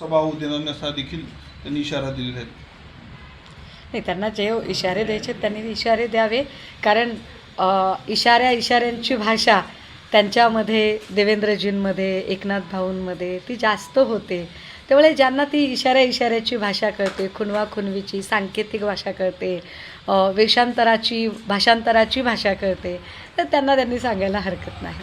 सभा होऊ देणार नाही असा देखील त्यांनी इशारा दिलेला आहे. नाही त्यांना जे इशारे द्यायचे त्यांनी इशारे द्यावे. कारण अ, इशाऱ्या इशाऱ्यांची भाषा त्यांच्यामध्ये देवेंद्रजींमध्ये एकनाथ भाऊंमध्ये ती जास्त होते. त्यामुळे ज्यांना ती इशाऱ्या इशाऱ्याची भाषा कळते खुणवा खुणवीची सांकेतिक भाषा कळते अ, वेषांतराची भाषांतराची भाषा कळते तर त्यांना त्यांनी सांगायला हरकत नाही.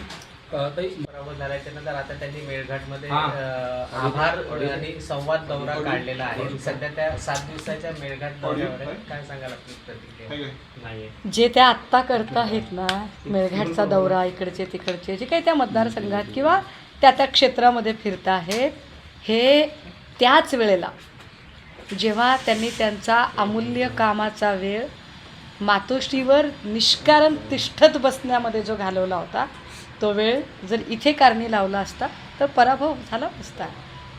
अ, ताई पराभव झाल्याच्यानंतर आता त्यांनी मेळघाटमध्ये हा. अ, आभार आणि संवाद दौरा काढलेला आहे. सध्या त्या सात दिवसाच्या मेळघाट दौऱ्यावर आहे. काय सांगाल आपली प्रतिक्रिया? काय काय नाहीये. जे त्या आत्ता करत आहेत ना मेळघाटचा दौरा इकडचे तिकडचे जे काही त्या मतदारसंघात किंवा त्या त्या क्षेत्रामध्ये फिरत आहेत हे त्याच वेळेला जेव्हा त्यांनी त्यांचा अमूल्य कामाचा वेळ मातोश्रीवर निष्कारण तिष्ठत बसण्यामध्ये जो घालवला होता तो वेळ जर इथे कारणी लावला असता तर पराभव झाला नसता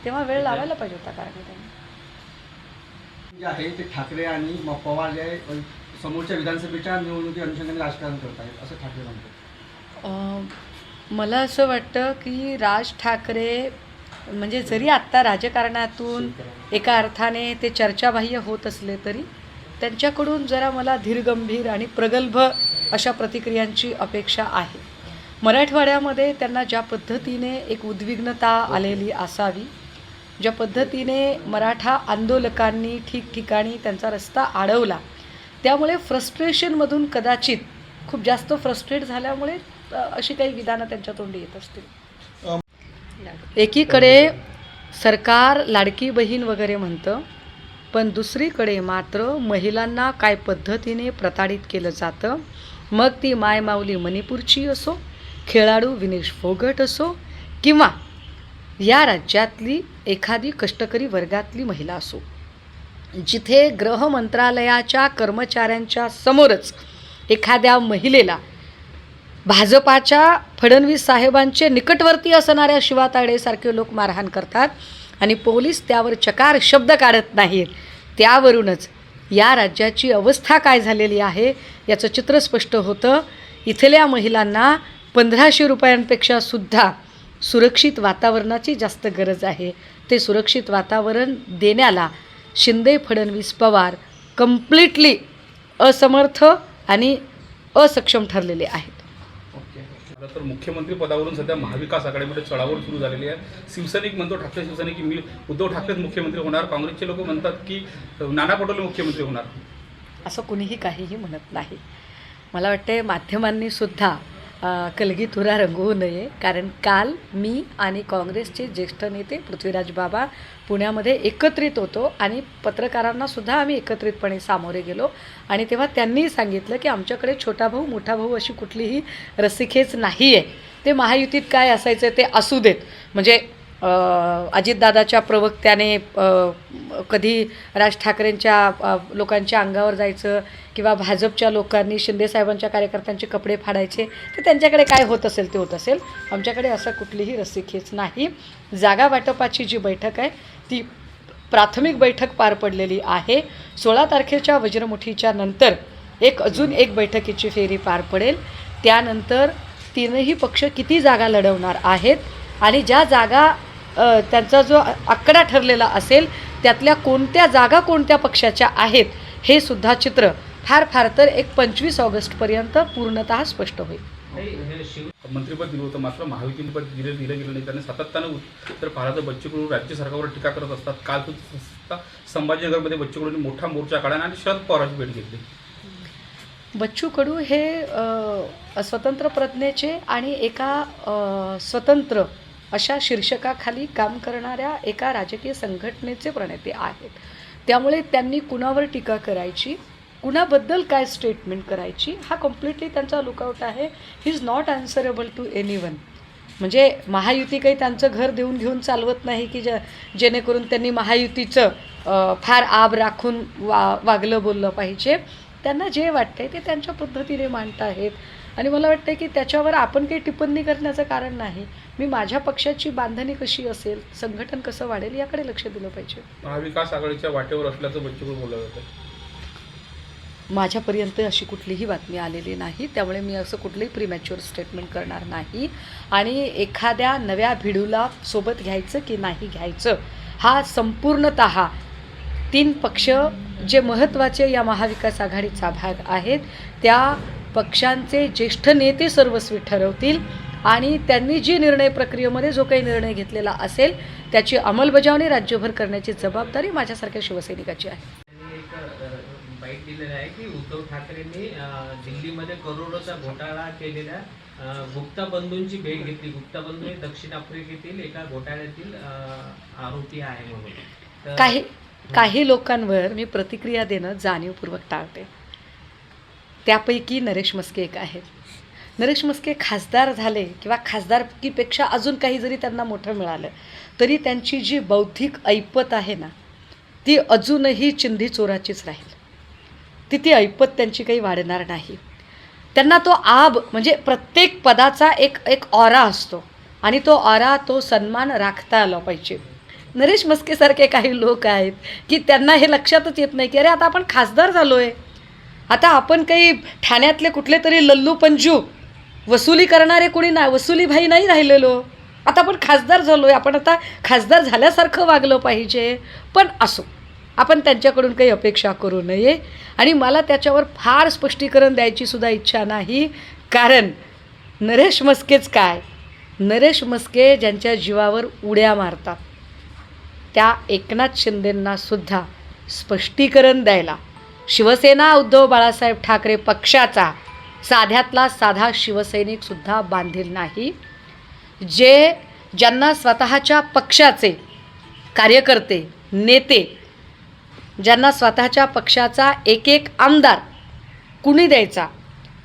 तेव्हा वेळ लावायला पाहिजे होता कारणी त्यांनी जे आहे ते ठाकरे आणि पवार जे समोरच्या विधानसभेच्या निवडणुकी अनुषंगाने राजकारण करत आहेत असं ठाकरे म्हणतात. मला असं वाटतं की राज ठाकरे म्हणजे जरी आत्ता राजकारणातून एका अर्थाने ते चर्चाबाह्य होत असले तरी त्यांच्याकडून जरा मला धीरगंभीर आणि प्रगल्भ अशा प्रतिक्रियांची अपेक्षा आहे. मराठवाड्यामध्ये त्यांना ज्या पद्धतीने एक उद्विग्नता आलेली असावी ज्या पद्धतीने मराठा आंदोलकांनी ठिकठिकाणी त्यांचा रस्ता अडवला त्यामुळे फ्रस्ट्रेशनमधून कदाचित खूप जास्त फ्रस्ट्रेट झाल्यामुळे अशी काही विधानं त्यांच्या तोंडी येत असतील. एकीकडे सरकार लाडकी बहीण वगैरे म्हणतं पण दुसरीकडे मात्र महिलांना काय पद्धतीने प्रताडित केलं जातं मग ती मायमाऊली मणिपूरची असो खेळाडू विनेश फोगट असो किंवा या राज्यातली एखादी कष्टकरी वर्गातली महिला असो जिथे गृह मंत्रालयाच्या कर्मचाऱ्यांच्या समोरच एखाद्या महिलेला भाजपाच्या फडणवीस साहेबांचे निकटवर्ती असणाऱ्या शिवा लोक मारहाण करतात आणि पोलीस त्यावर चकार शब्द काढत नाहीत त्यावरूनच या राज्याची अवस्था काय झालेली आहे याचं चित्र स्पष्ट होतं. इथल्या महिलांना पंधराशे रुपयांपेक्षा सुद्धा सुरक्षित वातावरणाची जास्त गरज आहे. ते सुरक्षित वातावरण देण्याला शिंदे फडणवीस पवार कम्प्लिटली असमर्थ आणि असक्षम ठरलेले आहेत. तर मुख्यमंत्री पदावरून सध्या महाविकास आघाडीमध्ये चढावड सुरू झालेली आहे. शिवसैनिक म्हणतो ठाकरे शिवसैनिक की मी उद्धव ठाकरेच मुख्यमंत्री होणार. काँग्रेसचे लोक म्हणतात की नाना पटोले मुख्यमंत्री होणार. असं कुणीही काहीही म्हणत नाही. मला वाटते माध्यमांनी सुद्धा कलगी कलगीतुरा रंगवू नये. कारण काल मी आणि काँग्रेसचे ज्येष्ठ नेते पृथ्वीराज बाबा पुण्यामध्ये एकत्रित होतो आणि पत्रकारांनासुद्धा आम्ही एकत्रितपणे सामोरे गेलो. आणि तेव्हा त्यांनी सांगितलं की आमच्याकडे छोटा भाऊ मोठा भाऊ अशी कुठलीही रस्सीखेच नाही आहे ते महायुतीत काय असायचं ते असू देत. म्हणजे अजितदादाच्या प्रवक्त्याने कधी राज ठाकरेंच्या लोकांच्या अंगावर जायचं किंवा भाजपच्या लोकांनी शिंदेसाहेबांच्या कार्यकर्त्यांचे कपडे फाडायचे तर त्यांच्याकडे काय होत असेल ते होत असेल. आमच्याकडे असं कुठलीही रस्सीखेच नाही. जागा वाटपाची जी बैठक आहे ती प्राथमिक बैठक पार पडलेली आहे. सोळा तारखेच्या वज्रमुठीच्या नंतर एक अजून एक बैठकीची फेरी पार पडेल. त्यानंतर तीनही पक्ष किती जागा लढवणार आहेत आणि ज्या जागा त्यांचा जो आकडा ठरलेला असेल त्यातल्या कोणत्या जागा कोणत्या पक्षाच्या आहेत हे सुद्धा चित्र फार फार तर एक पंचवीस ऑगस्टपर्यंत पूर्णतः स्पष्ट होईल. हे मंत्रिपद दिलं होतं मात्र महायुतीपद दिलं दिलं गेलं नाही. त्यांनी सातत्यानं उत्तर भारत बच्चू कडू राज्य सरकारवर टीका करत असतात. काल सुद्धा संभाजीनगरमध्ये बच्चू कडूंनी मोठा मोर्चा काढला आणि शरद पवारांची भेट घेतली. बच्चू कडू हे स्वतंत्र प्रज्ञेचे आणि एका स्वतंत्र अशा शीर्षकाखाली काम करणाऱ्या एका राजकीय संघटनेचे प्रणेते आहेत. त्यामुळे त्यांनी कुणावर टीका करायची कुणाबद्दल काय स्टेटमेंट करायची हा कम्प्लिटली त्यांचा लुकआउट आहे. He is not answerable to anyone म्हणजे महायुती काही त्यांचं घर देऊन घेऊन चालवत नाही की ज्या जेणेकरून त्यांनी महायुतीचं फार आब राखून वा वागलं बोललं पाहिजे. त्यांना जे वाटतंय ते त्यांच्या पद्धतीने मांडत आहेत आणि मला वाटतं की त्याच्यावर आपण काही टिप्पणी करण्याचं कारण नाही. मी माझ्या पक्षाची बांधणी कशी असेल संघटन कसं वाढेल याकडे लक्ष दिलं पाहिजे. महाविकास आघाडीच्या वाटेवर असल्याचं बच्चू कडू बोलत होतं माझ्यापर्यंत अशी कुठलीही बातमी आलेली नाही. त्यामुळे मी असं कुठलंही प्रीमॅच्युअर स्टेटमेंट करणार नाही. आणि एखाद्या नव्या भिडूला सोबत घ्यायचं की नाही घ्यायचं हा संपूर्णत तीन पक्ष जे महत्त्वाचे या महाविकास आघाडीचा भाग आहेत त्या पक्षांचे ज्येष्ठ नेते सर्वस्वी ठरवतील आणि त्यांनी जी निर्णय प्रक्रियेमध्ये जो काही निर्णय घेतलेला असेल त्याची अंमलबजावणी राज्यभर करण्याची जबाबदारी माझ्यासारख्या शिवसैनिकाची आहे. त्यांनी एक अ, बाईट दिलेलं आहे की उद्धव ठाकरेंनी अ, दिल्लीमध्ये करोडोचा घोटाळा केलेल्या अ, गुप्ता बंधूंची भेट घेतली. गुप्ता बंधू हे दक्षिण आफ्रिकेतील एका घोटाळ्यातील आरोपी आहे म्हणून. काही काही लोकांवर मी प्रतिक्रिया देणं जाणीवपूर्वक टाळते. त्यापैकी नरेश मस्के एक आहेत. नरेश मस्के खासदार झाले किंवा खासदारकीपेक्षा अजून काही जरी त्यांना मोठं मिळालं तरी त्यांची जी बौद्धिक ऐपत आहे ना ती अजूनही चिंधी चोराचीच राहील. ती ती ऐपत त्यांची काही वाढणार नाही. त्यांना तो आब म्हणजे प्रत्येक पदाचा एक एक ऑरा असतो आणि तो ऑरा तो सन्मान राखता आला पाहिजे. नरेश मस्केसारखे काही लोक आहेत की त्यांना हे लक्षातच येत नाही की अरे आता आपण खासदार झालो आहे आता आपण काही ठाण्यातले कुठले तरी लल्लू पंजू वसुली करणारे कोणी ना वसुलीभाई नाही राहिलेलो. आता आपण खासदार झालो आहे आपण आता खासदार झाल्यासारखं वागलं पाहिजे. पण असो आपण त्यांच्याकडून काही अपेक्षा करू नये. आणि मला त्याच्यावर फार स्पष्टीकरण द्यायची सुद्धा इच्छा नाही. कारण नरेश मस्केच काय? नरेश मस्के ज्यांच्या जीवावर उड्या मारतात. त्या एकनाथ शिंदेंना सुद्धा स्पष्टीकरण द्यायला. शिवसेना उद्धव बाळासाहेब ठाकरे पक्षाचा साध्यातला साधा शिवसैनिकसुद्धा बांधील नाही. जे ज्यांना स्वतःच्या पक्षाचे कार्यकर्ते नेते ज्यांना स्वतःच्या पक्षाचा एक एक आमदार कुणी द्यायचा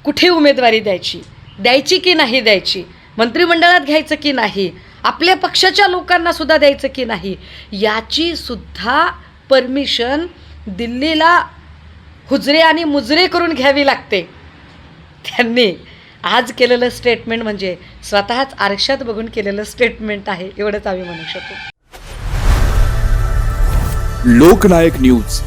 कुठे उमेदवारी द्यायची द्यायची की नाही द्यायची मंत्रिमंडळात घ्यायचं की नाही आपल्या पक्षाच्या लोकांना सुद्धा द्यायचं की नाही याची सुद्धा परमिशन दिल्लीला हुजरे आणि मुजरे करून घ्यावी लागते. त्यांनी आज केलेलं स्टेटमेंट म्हणजे स्वतःच आरशात बघून केलेलं स्टेटमेंट आहे एवढंच आम्ही म्हणू शकतो लोकनायक न्यूज.